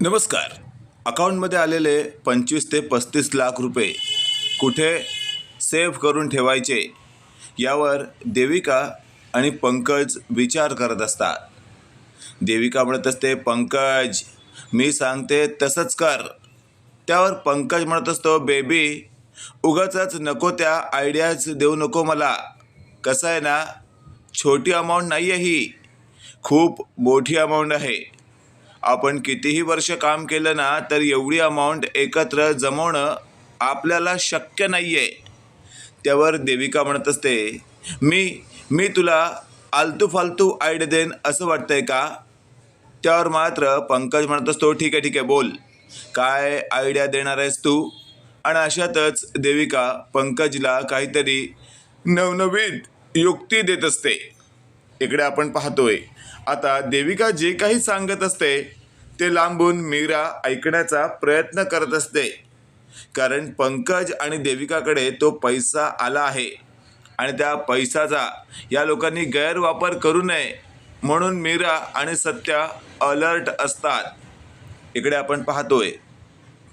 नमस्कार. अकाउंटमध्ये आलेले पंचवीस ते पस्तीस लाख रुपये कुठे सेव्ह करून ठेवायचे? यावर देविका आणि पंकज विचार करत असतात. देविका म्हणत असते पंकज मी सांगते तसंच कर. त्यावर पंकज म्हणत असतो बेबी उगाच नको त्या आयडियाज देऊ नको मला. कसं आहे ना छोटी अमाऊंट नाही आहे ही. खूप मोठी अमाऊंट आहे. आपण कितीही वर्ष काम केलं ना तर एवढी अमाऊंट एकत्र जमवणं आपल्याला शक्य नाही आहे त्यावर देविका म्हणत असते मी मी तुला आलतू फालतू आयडिया देन असं वाटतंय का? त्यावर मात्र पंकज म्हणत असतो ठीक आहे ठीक आहे बोल. काय आयडिया देणार आहेस तू? आणि अशातच देविका पंकजला काहीतरी नवनवीन युक्ती देत असते. इकडे आपण पाहतोय. आता देविका जे काही सांगत असते ते लांबून मीरा ऐकण्याचा प्रयत्न करत असते. कारण पंकज आणि देविकाकडे तो पैसा आला आहे आणि त्या पैशाचा या लोकांनी गैरवापर करू नये म्हणून मीरा आणि सत्या अलर्ट असतात. इकडे आपण पाहतोय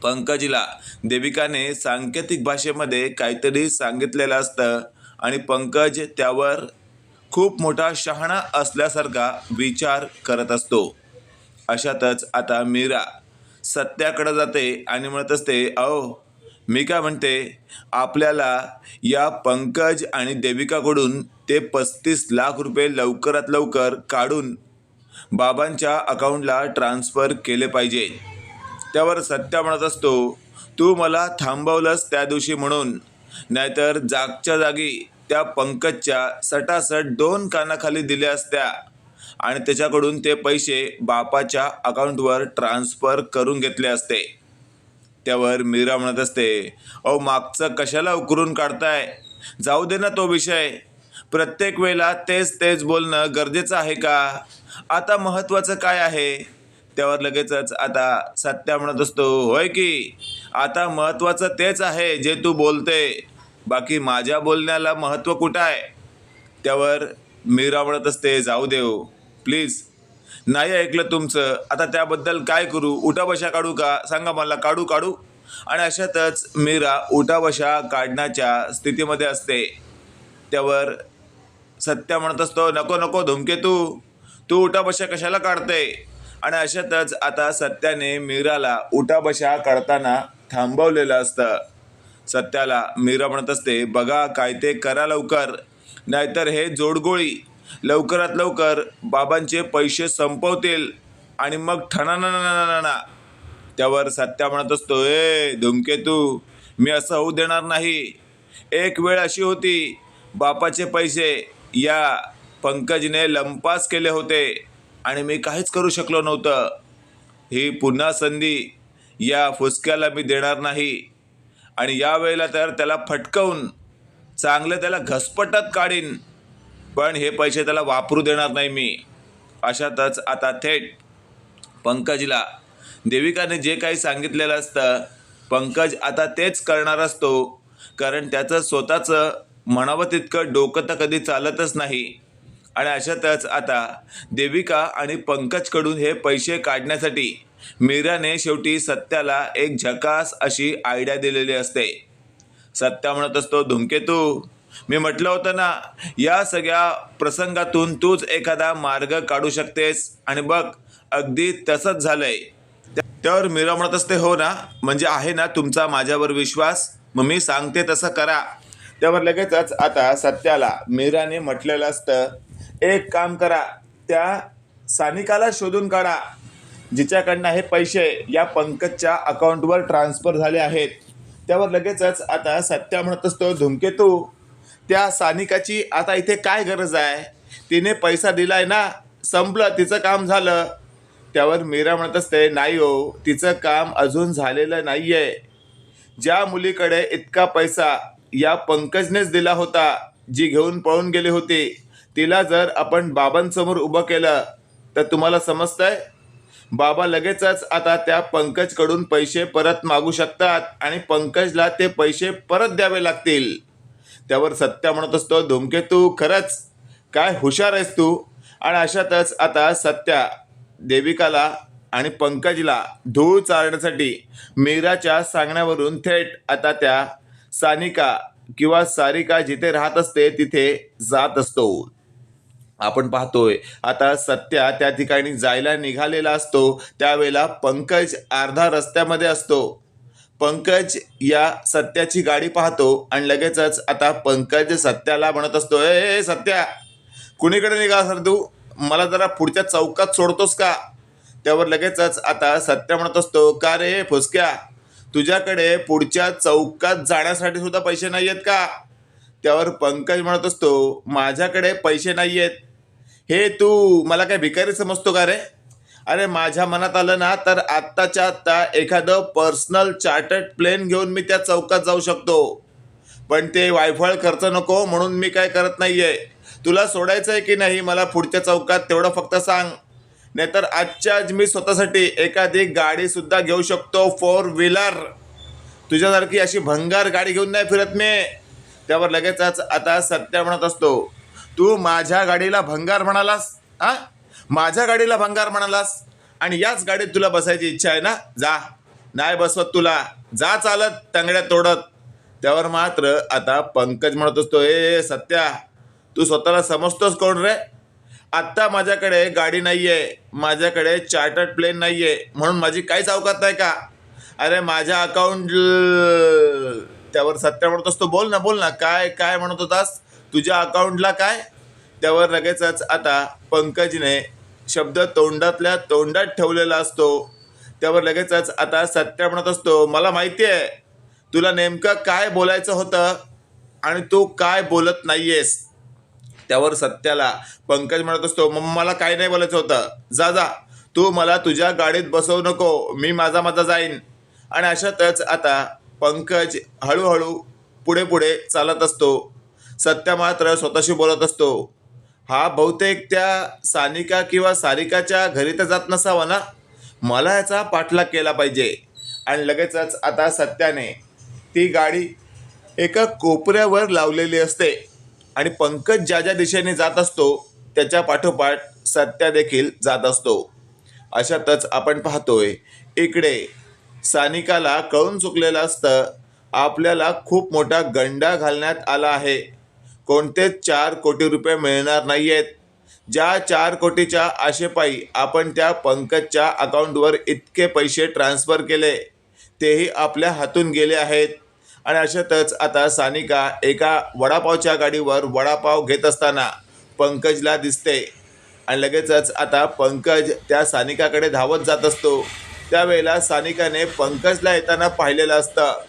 पंकजला देविकाने सांकेतिक भाषेमध्ये काहीतरी सांगितलेलं असतं आणि पंकज त्यावर खूप मोठा शहाणा असल्यासारखा विचार करत असतो. अशातच आता मीरा सत्याकडं जाते आणि म्हणत असते अहो मी काय म्हणते? आपल्याला या पंकज आणि देविकाकडून ते पस्तीस लाख रुपये लवकरात लवकर काढून बाबांच्या अकाउंटला ट्रान्स्फर केले पाहिजे. त्यावर सत्या म्हणत असतो तू मला थांबवलंस त्या दिवशी म्हणून नाहीतर जागच्या जागी त्या पंकजच्या सटासट दोन कानाखाली दिल्या असत्या. आणि त्याच्याकडून ते पैसे बापाच्या अकाउंटवर ट्रान्स्फर करून घेतले असते. त्यावर मीरा म्हणत असते अहो मागचं कशाला उकरून काढताय? जाऊ दे ना तो विषय. प्रत्येक वेळेला तेच तेच बोलणं गरजेचं आहे का? आता महत्त्वाचं काय आहे? त्यावर लगेचच आता सत्या म्हणत असतो होय की आता महत्त्वाचं तेच आहे जे तू बोलते. बाकी माझ्या बोलण्याला महत्त्व कुठं आहे? त्यावर मीरा म्हणत असते. जाऊ देव. प्लीज नाही ऐकलं तुमचं? आता त्याबद्दल काय करू? उठाबशा काढू का? सांगा मला. काढू काढू. आणि अशातच मीरा उठाबशा काढण्याच्या स्थितीमध्ये असते. त्यावर सत्या म्हणत असतो नको नको धुमकेतू तू उठाबशा कशाला काढते? आणि अशातच आता सत्याने मीराला उठाबशा काढताना थांबवलेलं असतं. सत्याला. मीरा म्हणत असते बघा काय ते करा लवकर. नाहीतर हे जोडगोळी. लवकरात लवकर बाबांचे पैसे संपवतील आणि मग ठणाना त्यावर सत्या म्हणत असतो ए धुमकेतू मी असं होऊ देणार नाही. एक वेळ अशी होती बापाचे पैसे या पंकजने लंपास केले होते आणि मी काहीच करू शकलो नव्हतं. ही पुन्हा संधी या फुसक्याला मी देणार नाही. आणि यावेळेला तर त्याला फटकवून चांगलं त्याला घसपटत काढीन. पण हे पैसे त्याला वापरू देणार नाही मी. अशातच आता थेट पंकजला देविकाने जे काही सांगितलेलं असतं पंकज आता तेच करणार असतो. कारण त्याचं स्वतःचं म्हणावं तितकं डोकं तर कधी चालतच नाही. आणि अशातच आता देविका आणि पंकजकडून हे पैसे काढण्यासाठी मीराने शेवटी सत्याला एक झकास अशी आयडिया दिलेली असते. सत्या म्हणत असतो धुमकेतू मी म्हटलं होतं ना या सगळ्या प्रसंगातून तूच एखादा मार्ग काढू शकतेस. आणि बघ अगदी तसंच झालंय. त्यावर मीरा म्हणत असते हो ना म्हणजे आहे ना तुमचा माझ्यावर विश्वास? मग मी सांगते तसं करा. त्यावर लगेचच आता सत्याला मीराने म्हटलेलं असतं एक काम करा त्या सानिकाला शोधून काढा. जिच्याकडनं हे पैसे या पंकजच्या अकाउंटवर ट्रान्स्फर झाले आहेत. त्यावर लगेचच आता सत्या म्हणत असतो धूमकेतू त्या सानिकाची आता इथे काय गरज आहे? तिने पैसा दिलाय ना संपलं तिचं काम झालं. त्यावर मीरा म्हणत असते नाही हो तिचं काम अजून झालेलं नाही आहे ज्या मुलीकडे इतका पैसा या पंकजनेच दिला होता जी घेऊन पळून गेली होती तिला जर आपण बाबांसमोर उभं केलं तर तुम्हाला समजतंय? बाबा लगेचच आता त्या पंकजकडून पैसे परत मागू शकतात आणि पंकजला ते पैसे परत द्यावे लागतील. त्यावर सत्या म्हणत असतो धूमकेतू खरंच? काय हुशार आहेस तू? आणि अशातच आता सत्या देविकाला आणि पंकजला धूळ चारण्यासाठी मीराच्या सांगण्यावरून थेट आता त्या सानिका किंवा सारिका जिथे राहत असते तिथे जात असतो. आपण पाहतोय. आता सत्या त्या ठिकाणी जायला निघालेला असतो. त्यावेळेला पंकज अर्धा रस्त्यामध्ये असतो. पंकज या सत्याची गाडी पाहतो आणि लगेचच आता पंकज सत्याला म्हणत असतो ए सत्या कुणीकडे निघा सर तू? मला जरा पुढच्या चौकात सोडतोस का? त्यावर लगेचच आता सत्या म्हणत असतो का रे फुसक्या? तुझ्याकडे पुढच्या चौकात जाण्यासाठी सुद्धा पैसे नाही आहेत का? त्यावर पंकज म्हणत असतो माझ्याकडे पैसे नाही आहेत हे तू मला काय भिकारी समजतो का रे? अरे माझ्या मनात आलं ना तर आत्ताच्या आत्ता एखादं पर्सनल चार्टर्ड प्लेन घेऊन मी त्या चौकात जाऊ शकतो. पण ते वायफळ खर्च नको म्हणून मी काय करत नाहीये. तुला सोडायचं आहे की नाही मला पुढच्या चौकात तेवढं फक्त सांग. नाहीतर आजच्या आज मी स्वतःसाठी एखादी गाडी सुद्धा घेऊ शकतो फोर व्हीलर. तुझ्यासारखी अशी भंगार गाडी घेऊन नाही फिरत मी. त्यावर लगेचच आता सत्य म्हणत असतो. तू माझ्या गाडीला भंगार म्हणालास हा? माझ्या गाडीला भंगार म्हणालास आणि याच गाडीत तुला बसायची इच्छा आहे ना? जा. नाही बसवत तुला. जा चालत तंगड्या तोडत. त्यावर मात्र आता पंकज म्हणत असतो ए सत्या तू स्वतःला समजतोस कोण रे? आत्ता माझ्याकडे गाडी नाही आहे माझ्याकडे चार्टर्ड प्लेन नाही आहे म्हणून माझी काहीच अवकात नाही का? अरे माझ्या अकाउंट त्यावर सत्या म्हणत असतो बोल ना बोल ना. काय काय म्हणत होतास? तुझ्या अकाउंटला काय? त्यावर लगेचच आता पंकजने शब्द तोंडातल्या तोंडात ठेवलेला असतो. त्यावर लगेचच आता सत्य म्हणत असतो मला माहिती आहे तुला नेमकं काय बोलायचं होतं आणि तू काय बोलत नाहीयेस? त्यावर सत्याला पंकज म्हणत असतो मग मला काय नाही बोलायचं होतं. जा जा. तू मला तुझ्या गाडीत बसवू नको. मी माझा माझा जाईन. आणि अशातच आता पंकज हळूहळू पुढे पुढे चालत असतो. सत्य मात्र स्वतःशी बोलत असतो. हा बहुतेक त्या सानिका किंवा सारिकाच्या घरी तर जात नसावा ना? मला याचा पाठलाग केला पाहिजे. आणि लगेचच आता सत्याने ती गाडी एका कोपऱ्यावर लावलेली असते. आणि पंकज ज्या ज्या दिशेने जात असतो त्याच्या पाठोपाठ सत्या देखील जात असतो. अशातच आपण पाहतोय इकडे सानिकाला कळून चुकलेलं असतं आपल्याला खूप मोठा गंडा घालण्यात आला आहे. कोणतेच चार कोटी रुपये मिळणार नाही आहेत ज्या चार कोटीच्या आशेपायी आपण त्या पंकजच्या अकाउंटवर इतके पैसे ट्रान्स्फर केले तेही आपल्या हातून गेले आहेत. आणि अशातच आता सानिका एका वडापावच्या गाडीवर वडापाव घेत असताना पंकजला दिसते. आणि लगेचच आता पंकज त्या सानिकाकडे धावत जात असतो. त्यावेळेला सानिकाने पंकजला येताना पाहिलेलं असतं.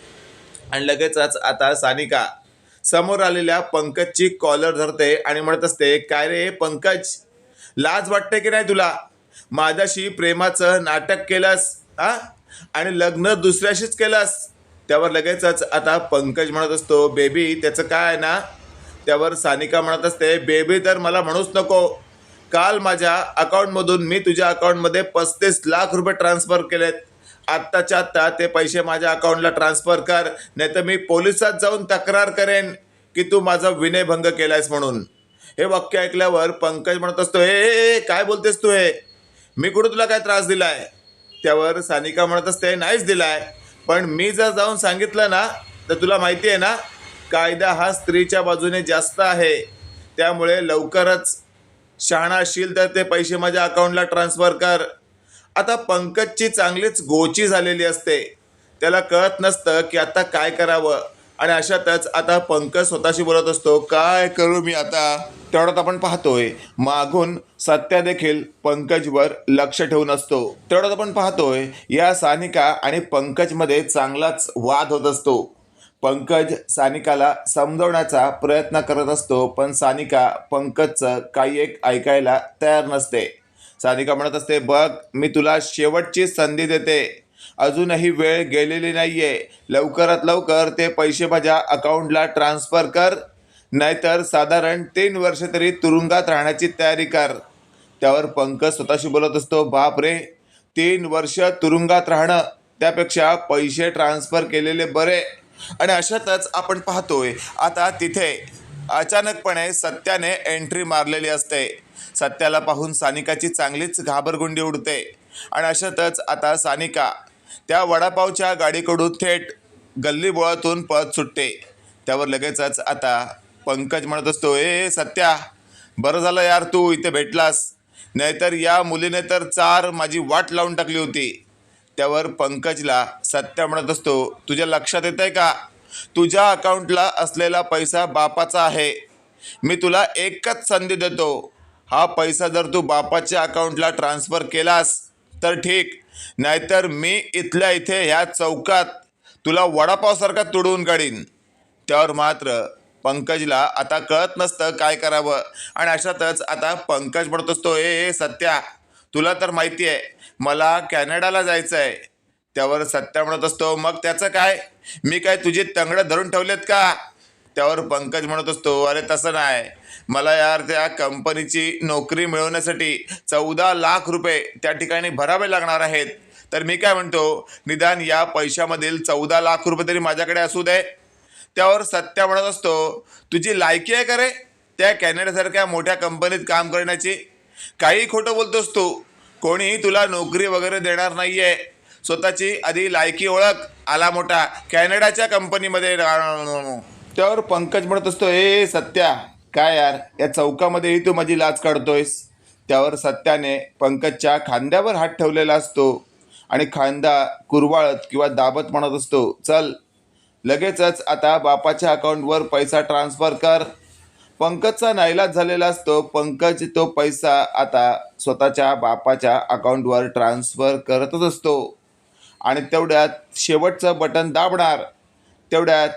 आणि लगेचच आता सानिका समोर आलेल्या पंकजची कॉलर धरते आणि म्हणत असते काय रे पंकज? लाज वाटते की नाही तुला? माझ्याशी प्रेमाचं नाटक केलंस हा? आणि लग्न दुसऱ्याशीच केलंस. त्यावर लगेचच आता पंकज म्हणत असतो बेबी त्याचं काय आहे ना? त्यावर सानिका म्हणत असते बेबी तर मला म्हणूच नको. काल माझ्या अकाउंटमधून मी तुझ्या अकाउंटमध्ये पस्तीस लाख रुपये ट्रान्सफर केलेत. आत्ताच्या आत्ता ते पैसे माझ्या अकाउंटला ट्रान्सफर कर नाही तर मी पोलिसात जाऊन तक्रार करेन की तू माझा विनयभंग केलायस म्हणून. हे वाक्य ऐकल्यावर पंकज म्हणत असतो हे काय बोलतेस तू हे? मी कुठं तुला काय त्रास दिलाय? त्यावर सानिका म्हणत असते नाहीच दिलाय पण मी जर जाऊन सांगितलं ना तर तुला माहिती आहे ना कायदा हा स्त्रीच्या बाजूने जास्त आहे. त्यामुळे लवकरच शहाणा असशील तर ते पैसे माझ्या अकाउंटला ट्रान्सफर कर. आता पंकजची चांगलीच गोची झालेली असते. त्याला कळत नसतं की आता काय करावं. आणि अशातच आता पंकज स्वतःशी बोलत असतो काय करू मी आता? तेवढ्यात आपण पाहतोय मागून सत्या देखील पंकजवर लक्ष ठेवून असतो. तेवढ्यात आपण पाहतोय या सानिका आणि पंकजमध्ये चांगलाच वाद होत असतो. पंकज सानिकाला समजवण्याचा प्रयत्न करत असतो पण सानिका पंकजचं काही एक ऐकायला तयार नसते. साधिका म्हणत असते बघ मी तुला शेवटची संधी देते. अजूनही वेळ गेलेली नाहीये. लवकरात लवकर ते पैसे माझ्या अकाउंटला ट्रान्सफर कर. नाहीतर साधारण तीन वर्ष तरी तुरुंगात राहण्याची तयारी कर. त्यावर पंकज स्वतःशी बोलत असतो बाप रे तीन वर्ष तुरुंगात राहणं त्यापेक्षा पैसे ट्रान्सफर केलेले बरे. आणि अशातच आपण पाहतोय आता तिथे अचानकपणे सत्याने एंट्री मारलेली असते. सत्याला पाहून सानिकाची चांगलीच घाबरगुंडी उडते. आणि अशातच आता सानिका त्या वडापावच्या गाडीकडून थेट गल्ली बोळातून पळत सुटते. त्यावर लगेचच आता पंकज म्हणत असतो ए सत्या बरं झालं यार तू इथे भेटलास. नाहीतर या मुलीने तर चार माझी वाट लावून टाकली होती. त्यावर पंकजला सत्या म्हणत असतो तुझ्या लक्षात येत आहे का? तुझ्या अकाउंटला असलेला पैसा बापाचा आहे. मी तुला एकच संधी देतो. हा पैसा जर तू बापाच्या अकाउंटला ट्रान्सफर केलास तर ठीक. नाहीतर मी इथल्या इथे ह्या चौकात तुला वडापावसारखा तुडवून काढीन. त्यावर मात्र पंकजला आता कळत नसतं काय करावं. आणि अशातच आता पंकज म्हणत असतो ए ए सत्या तुला तर माहिती आहे मला कॅनडाला जायचं आहे त्यावर सत्या म्हणत असतो मग त्याचं काय? मी काय तुझी तंगडं धरून ठेवलेत का? त्यावर पंकज म्हणत असतो अरे तसं नाही. मला यार त्या कंपनीची नोकरी मिळवण्यासाठी चौदा लाख रुपये त्या ठिकाणी भरावे लागणार आहेत. तर मी काय म्हणतो निदान या पैशामधील चौदा लाख रुपये तरी माझ्याकडे असू दे. त्यावर सत्या म्हणत असतो तुझी लायकी आहे का रे? त्या कॅनडासारख्या मोठ्या कंपनीत काम करण्याची? काही खोटं बोलतोस तू. कोणीही तुला नोकरी वगैरे देणार नाही आहे स्वतःची आधी लायकी ओळख आला मोठा कॅनडाच्या कंपनीमध्ये. रा- त्यावर पंकज म्हणत असतो ए सत्या काय यार? या चौकामध्येही तू माझी लाच काढतोयस. त्यावर सत्याने पंकजच्या खांद्यावर हात ठेवलेला असतो. आणि खांदा कुरवाळत किंवा दाबत म्हणत असतो. चल लगेचच आता बापाच्या अकाउंटवर पैसा ट्रान्सफर कर. पंकजचा नाईलाज झालेला असतो. पंकज तो पैसा आता स्वतःच्या बापाच्या अकाउंटवर ट्रान्सफर करतच असतो. आणि तेवढ्यात शेवटचं बटन दाबणार. तेवढ्यात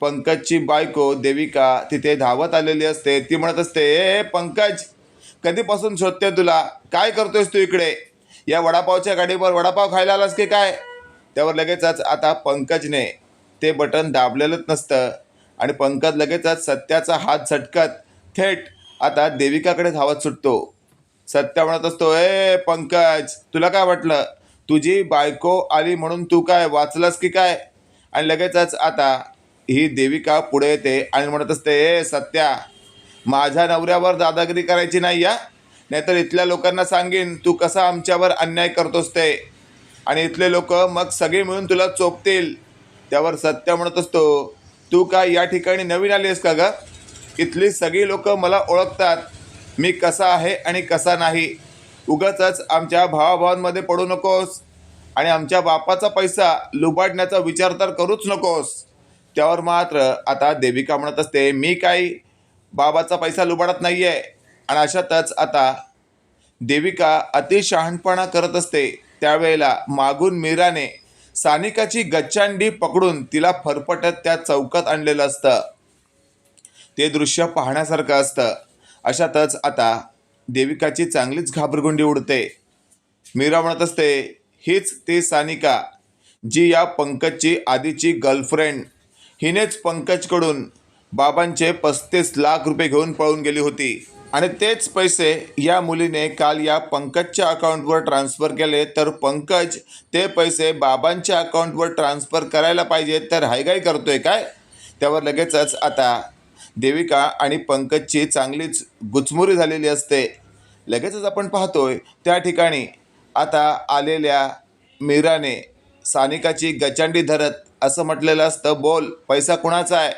पंकजची बायको देविका तिथे धावत आलेली असते. ती म्हणत असते ए पंकज कधीपासून शोधते तुला? काय करतोयस तू इकडे? या वडापावच्या गाडीवर वडापाव खायला आलास की काय? त्यावर लगेचच आता पंकजने ते बटन दाबलेलंच नसतं. आणि पंकज लगेचच सत्याचा हात झटकत थेट आता देविकाकडे धावत सुटतो. सत्या म्हणत असतो ए पंकज तुला काय वाटलं? तुझी बायको आली म्हणून तू काय वाचलंस की काय? आणि लगेचच आता ही देविका पुढे येते आणि म्हणत असते हे सत्या माझ्या नवऱ्यावर दादागिरी करायची नाही या? नाहीतर इथल्या लोकांना सांगेन तू कसा आमच्यावर अन्याय करतोस ते. आणि इथले लोक मग सगळे मिळून तुला चोपतील. त्यावर सत्य म्हणत असतो तू काय या ठिकाणी नवीन आली आहेस का ग? इथली सगळी लोक मला ओळखतात. मी कसा आहे आणि कसा नाही? उगाच आमच्या भावाभावांमध्ये पडू नकोस आणि आमच्या बापाचा पैसा लुबाडण्याचा विचार तर करूच नकोस. त्यावर मात्र आता देविका म्हणत असते मी काही बाबाचा पैसा लुबाडत नाही आहे आणि अशातच आता देविका अतिशहाणपणा करत असते. त्यावेळेला मागून मीराने सानिकाची गच्चांडी पकडून तिला फरफटत त्या चौकात आणलेलं असतं. ते दृश्य पाहण्यासारखं असतं. अशातच आता देविकाची चांगलीच घाबरगुंडी उडते. मीरा म्हणत असते हीच ती सानिका जी या पंकजची आधीची गर्लफ्रेंड हिनेच पंकजकडून बाबांचे पस्तीस लाख रुपये घेऊन पळून गेली होती. आणि तेच पैसे या मुलीने काल या पंकजच्या अकाउंटवर ट्रान्स्फर केले. तर पंकज ते पैसे बाबांच्या अकाउंटवर ट्रान्स्फर करायला पाहिजे तर हायगाय करतोय काय? त्यावर लगेचच आता देविका आणि पंकजची चांगलीच गुचमुरी झालेली असते. लगेचच आपण पाहतोय त्या ठिकाणी आता आलेल्या मीराने सानिकाची गचांडी धरत असं म्हटलेलं असतं बोल पैसा कुणाचा आहे?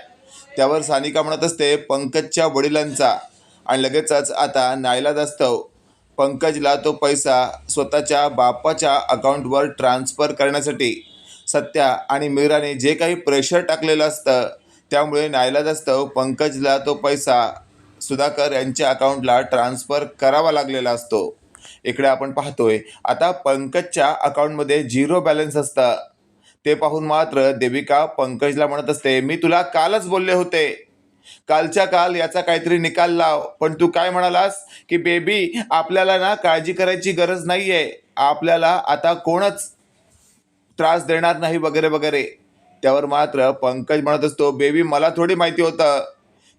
त्यावर सानिका म्हणत असते पंकजच्या वडिलांचा. आणि लगेचच आता नायलाज असतं. पंकजला तो पैसा स्वतःच्या बापाच्या अकाउंटवर ट्रान्स्फर करण्यासाठी. सत्या आणि मीराने जे काही प्रेशर टाकलेलं असतं त्यामुळे नायलाज असतं पंकजला तो पैसा सुधाकर यांच्या अकाउंटला ट्रान्स्फर करावा लागलेला असतो. इकडे आपण पाहतोय आता पंकजच्या अकाउंटमध्ये झिरो बॅलन्स असतं. ते पाहून मात्र देविका पंकजला म्हणत असते मी तुला कालच बोलले होते. कालच्या काल याचा काहीतरी निकाल लाव. पण तू काय म्हणालास? की बेबी आपल्याला ना काळजी करायची गरज नाही आहे आपल्याला आता कोणच त्रास देणार नाही वगैरे वगैरे. त्यावर मात्र पंकज म्हणत असतो बेबी मला थोडी माहिती होतं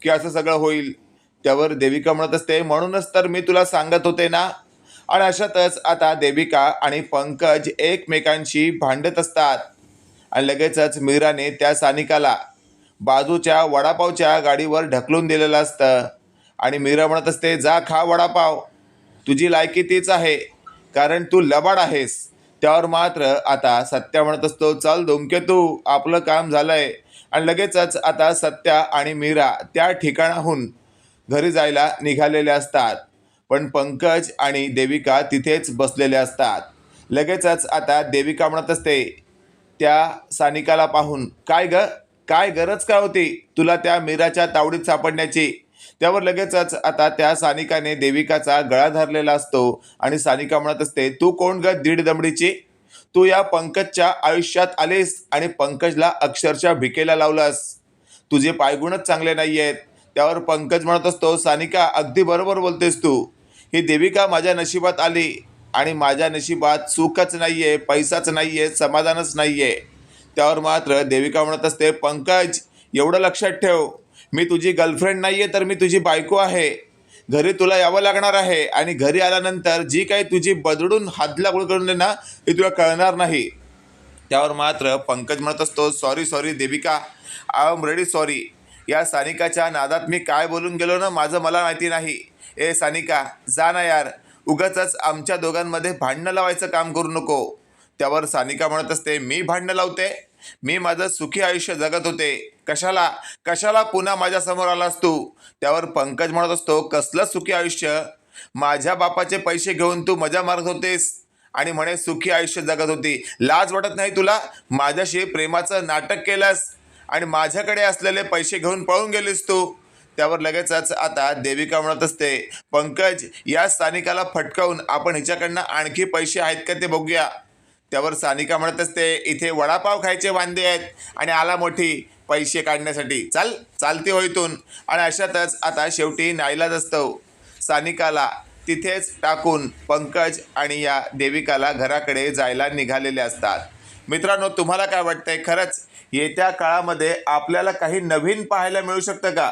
की असं सगळं होईल. त्यावर देविका म्हणत असते म्हणूनच तर मी तुला सांगत होते ना. आणि अशातच आता देविका आणि पंकज एकमेकांशी भांडत असतात. आणि लगेचच मीराने त्या सानिकाला बाजूच्या वडापावच्या गाडीवर ढकलून दिलेलं असतं. आणि मीरा म्हणत असते जा खा वडापाव. तुझी लायकी तीच आहे. कारण तू लबाड आहेस. त्यावर मात्र आता सत्या म्हणत असतो चल धुमकेतू आपलं काम झालंय. आणि लगेचच आता सत्या आणि मीरा त्या ठिकाणाहून घरी जायला निघालेले असतात. पण पंकज आणि देविका तिथेच बसलेले असतात. लगेचच आता देविका म्हणत असते त्या सानिकाला पाहून काय ग? काय गरज काय होती तुला त्या मीराच्या तावडीत सापडण्याची? त्यावर लगेचच आता त्या सानिकाने देविकाचा गळा धरलेला असतो आणि सानिका म्हणत असते तू कोण ग दीड दमडीची? तू या पंकजच्या आयुष्यात आलीस आणि पंकजला अक्षरशः भिकेला लावलास. तुझे पायगुणच चांगले नाही आहेत त्यावर पंकज म्हणत असतो सानिका अगदी बरोबर बोलतेस तू. ही देविका माझ्या नशिबात आली. आणि माझ्या नशिबात सुखच नाही आहे पैसाच नाही आहे समाधानच नाही आहे त्यावर मात्र देविका म्हणत असते पंकज एवढं लक्षात ठेव. मी तुझी गर्लफ्रेंड नाही आहे तर मी तुझी बायको आहे. घरी तुला यावं लागणार आहे आणि घरी आल्यानंतर जी काही तुझी बदडून हातला गुळ करून दे ना ती तुला कळणार नाही. त्यावर मात्र पंकज म्हणत असतो sorry sorry Devika. I am ready sorry या सानिकाच्या नादात मी काय बोलून गेलो ना माझं मला माहिती नाही. ए सानिका जा ना यार. उगाच आमच्या दोघांमध्ये भांडणं लावायचं काम करू नको. त्यावर सानिका म्हणत असते मी भांडणं लावते. मी माझं सुखी आयुष्य जगत होते. कशाला? कशाला पुन्हा माझ्यासमोर आलास तू? त्यावर पंकज म्हणत असतो कसलं सुखी आयुष्य? माझ्या बापाचे पैसे घेऊन तू मजा मारत होतेस आणि म्हणे सुखी आयुष्य जगत होती. लाज वाटत नाही तुला? माझ्याशी प्रेमाचं नाटक केलंस आणि माझ्याकडे असलेले पैसे घेऊन पळून गेलीस तू. त्यावर लगेचच आता देविका म्हणत असते पंकज या स्थानिकाला फटकावून आपण हिच्याकडनं आणखी पैसे आहेत का ते बघूया. त्यावर सानिका म्हणत असते इथे वडापाव खायचे वांदे आहेत आणि आला मोठी पैसे काढण्यासाठी. चाल चालते होईतून आणि अशातच आता शेवटी नाईलाज असतो. सानिकाला तिथेच टाकून पंकज आणि या देविकाला घराकडे जायला निघालेले असतात. मित्रांनो तुम्हाला काय वाटतंय? खरंच येत्या काळामध्ये आपल्याला काही नवीन पाहायला मिळू शकतं का?